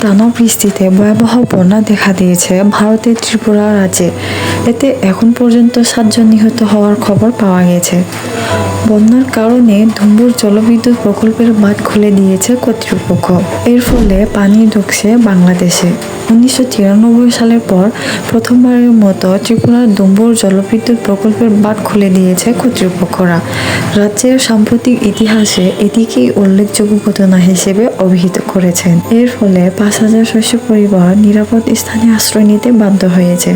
টানা বৃষ্টিতে ভয়াবহ বন্যা দেখা দিয়েছে ভারতের ত্রিপুরা রাজ্যে। এতে এখন পর্যন্ত সাতজন নিহত হওয়ার খবর পাওয়া গেছে। বন্যার কারণে ধুম্বুর জলবিদ্যুৎ প্রকল্পের বাঁধ খুলে দিয়েছে কর্তৃপক্ষ। এর ফলে পানি ঢুকছে বাংলাদেশে। উনিশশো তিরানব্বই সালের পর প্রথমবারের মতো ত্রিপুরার দুম্বুর জলবিদ্যুৎ প্রকল্পের বাঁধ খুলে দিয়েছে কর্তৃপক্ষরা। রাজ্যের সাম্প্রতিক ইতিহাসে এটিকেই উল্লেখযোগ্য ঘটনা হিসেবে অভিহিত করেছেন। এর ফলে পাঁচ হাজার শস্য পরিবার নিরাপদ স্থানে আশ্রয় নিতে বাধ্য হয়েছে।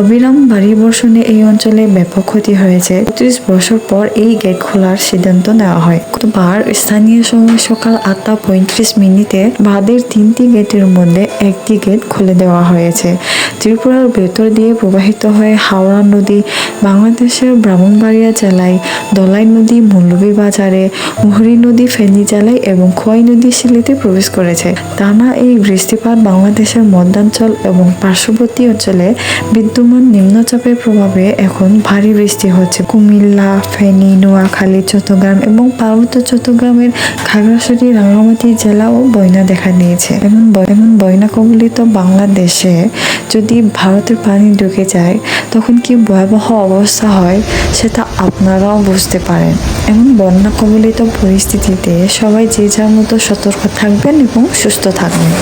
অবিরাম ভারী বর্ষণে এই অঞ্চলে ব্যাপক ক্ষতি হয়েছে। ত্রিশ বছর পর এই গেট খোলার সিদ্ধান্ত নেওয়া হয়। গতবার স্থানীয় সময় সকাল আটটা পঁয়ত্রিশ মিনিটে বাঁধের তিনটি গেটের মধ্যে একটি গেট খুলে দেওয়া হয়েছে। ত্রিপুরার ভেতর দিয়ে প্রবাহিত হয়ে হাওড়া নদী, বাংলাদেশের ব্রাহ্মণবাড়িয়া জেলায় দলাই নদী মৌলভীবাজারে মুহুরী নদী, ফেনী জেলায় এবং খোয়াই নদী সিলেটে প্রবেশ করেছে। টানা এই বৃষ্টিপাত বাংলাদেশের মধ্যাঞ্চল এবং পার্শ্ববর্তী অঞ্চলে বিদ্যমান নিম্নচাপের প্রভাবে এখন ভারী বৃষ্টি হচ্ছে। কুমিল্লা, ফেনী নোয়াখালী, চট্টগ্রাম এবং পার্বত্য চট্টগ্রামের খাগড়াছড়ি, রাঙ্গামাটি জেলাও বন্যা দেখা দিয়েছে। এমন এমন বন্যা কবলিত বাংলাদেশে যদি ভারতের পানি ঢুকে যায়, তখন কি ভয়াবহ অবস্থা হয় সেটা আপনারাও বুঝতে পারেন। এমন বন্যা কবলিত পরিস্থিতিতে সবাই যে যার মতো সতর্ক থাকবেন এবং সুস্থ থাকবেন।